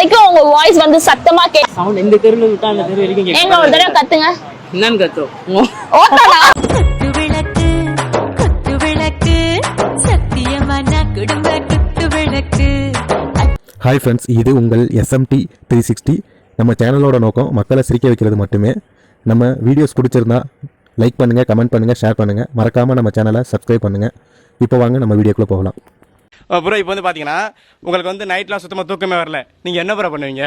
வரைக்கும் உங்க வாய்ஸ் வந்து சத்தமா கே சவுண்ட் இந்த தெருவில் விட்டா அந்த தெரு வரைக்கும் எங்க ஒரு தடவை கத்துங்க. என்னன்னு கத்தும். ஓட்டாடா குத்து விளக்கு குத்து விளக்கு சத்தியமான குடும்ப குத்து விளக்கு ஹாய் ஃப்ரெண்ட்ஸ் இது உங்கள் எஸ்எம்டி த்ரீ சிக்ஸ்டி நம்ம சேனலோட நோக்கம் மக்களை சிரிக்க வைக்கிறது மட்டுமே. நம்ம வீடியோஸ் பிடிச்சிருந்தா லைக் பண்ணுங்கள் கமெண்ட் பண்ணுங்கள் ஷேர் பண்ணுங்கள் மறக்காமல் நம்ம சேனலை சப்ஸ்கிரைப் பண்ணுங்கள் இப்போ வாங்க நம்ம வீடியோக்குள்ளே போகலாம். ப்ரோ இப்போ வந்து பார்த்தீங்கன்னா உங்களுக்கு வந்து நைட்லாம் சுத்தமாக தூக்கமே வரல. நீங்கள் என்ன ப்ரோ பண்ணுவீங்க?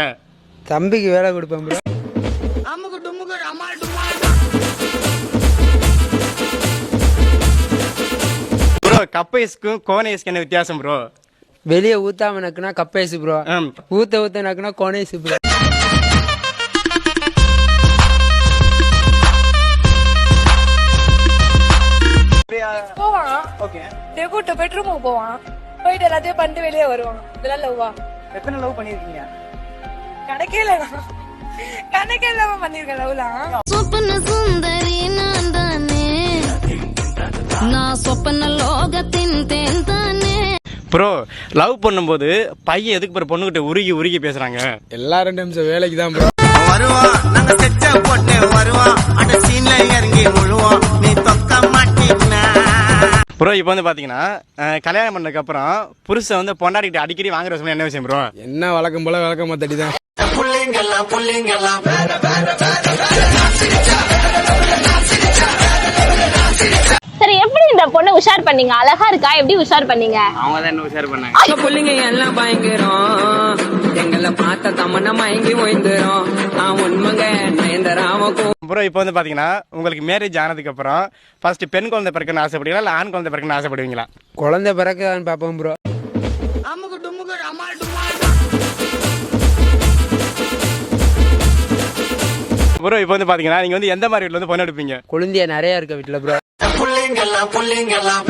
தம்பிக்கு வேலை கொடுப்பேன் ப்ரோ ப்ரோ கப்பைஸ்க்கும் கோனைஸ்க்கு என்ன வித்தியாசம் ப்ரோ வெளியே ஊத்தாம நக்குனா கப்பேசு ப்ரோ ஊத்த ஊத்த நக்குனா கோனேசு ப்ரோ போவான். டே கூட்டு பெட்ரூமுக்கு போவான். போயிட்டு எல்லாத்தையும் பண்ணிட்டு வெளியே வருவான் இதெல்லாம் லவ்வா எத்தனை லவ் பண்ணியிருக்கீங்க கணக்கே இல்லை. கணக்கே இல்லாம பண்ணிருக்கேன் லவ்லாம் சொப்பன சுந்தரி நான் தானே. நான் சொப்பன லோகத்தின் தேன் தானே. ப்ரோ லவ் பண்ணும்போது பையன் எதுக்கு ப்ரோ பொண்ணுகிட்ட உருகி உருகி பேசுறாங்க? எல்லா ரெண்டு நிமிஷம் வேலைக்கு தான் ப்ரோ வருவான். நாங்க செச்ச ப்ரோ இப்போ வந்து பார்த்தீங்கன்னா கல்யாணம் பண்ணதுக்கு அப்புறம் புருஷன் வந்து பொண்டாடிக்கிட்ட அடிக்கடி வாங்குற சொல்லி என்ன விஷயம் ப்ரோ என்ன வழக்கம் போல வழக்கமா தட்டி தான். சரி எப்படி இந்த பொண்ணை உஷார் பண்ணீங்க? அழகா இருக்கா? எப்படி உஷார் பண்ணீங்க? அவங்க தான் என்ன ஷேர் பண்ணாங்க. புள்ளிங்க எல்லாம் பயங்கரம். எங்களை பார்த்த தமன்னா மயங்கி ஓய்ந்துரும். நான் உண்மைங்க ப்ரோ இப்போ வந்து பார்த்தீங்கன்னா உங்களுக்கு மேரேஜ் ஆனதுக்கு அப்புறம் ஃபர்ஸ்ட் பெண் குழந்தை பிறக்கணும்னு ஆசைப்படுவீங்களா? இல்லை ஆண் குழந்தை பிறக்கணும்னு ஆசைப்படுவீங்களா? குழந்தை பிறக்கான்னு பார்ப்போம் ப்ரோ. ப்ரோ இப்போ வந்து பார்த்தீங்கன்னா நீங்கள் வந்து எந்த மாதிரி வீட்டில் வந்து பொண்ணு எடுப்பீங்க? குழந்தைய நிறைய இருக்க வீட்டுல ப்ரோ. புள்ளிங்கெல்லாம் புள்ளிங்கெல்லாம்